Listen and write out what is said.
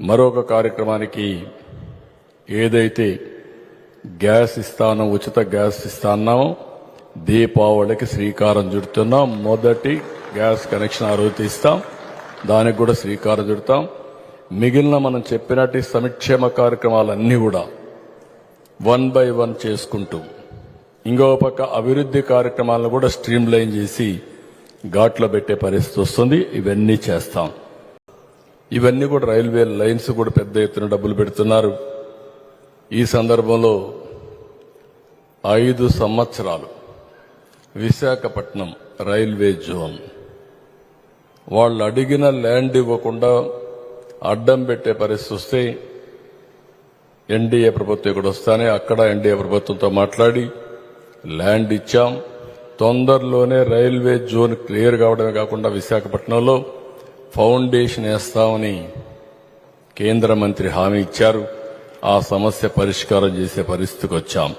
మరొక కార్యక్రమానికి ఏదైతే గ్యాస్ ఇస్తానో ఉచిత గ్యాస్ ఇస్తాన్నామో దీపావళికి శ్రీకారం చుడుతున్నాం. మొదటి గ్యాస్ కనెక్షన్ ఆ రోజు ఇస్తాం దానికి కూడా శ్రీకారం చుడతాం. మిగిలిన మనం చెప్పినట్టు సంక్షేమ కార్యక్రమాలన్నీ కూడా వన్ బై వన్ చేసుకుంటూ ఇంకో పక్క అభివృద్ధి కార్యక్రమాలను కూడా స్ట్రీమ్ లైన్ చేసి ఘాట్లో పెట్టే పరిస్థితి వస్తుంది. ఇవన్నీ చేస్తాం. ఇవన్నీ కూడా రైల్వే లైన్స్ కూడా పెద్ద ఎత్తున డబ్బులు పెడుతున్నారు. ఈ సందర్భంలో ఐదు సంవత్సరాలు విశాఖపట్నం రైల్వే జోన్. వాళ్ళు అడిగిన ల్యాండ్ ఇవ్వకుండా అడ్డం పెట్టే పరిస్థితి వస్తే ఎన్డీఏ ప్రభుత్వం ఇక్కడ వస్తానే అక్కడ ఎన్డీఏ ప్రభుత్వంతో మాట్లాడి ల్యాండ్ ఇచ్చాం. తొందరలోనే రైల్వే జోన్ క్లియర్ కావడమే కాకుండా విశాఖపట్నంలో ఫౌండేషన్ వేస్తామని కేంద్ర మంత్రి హామీ ఇచ్చారు. ఆ సమస్య పరిష్కారం చేసే పరిస్థితికి వచ్చాం.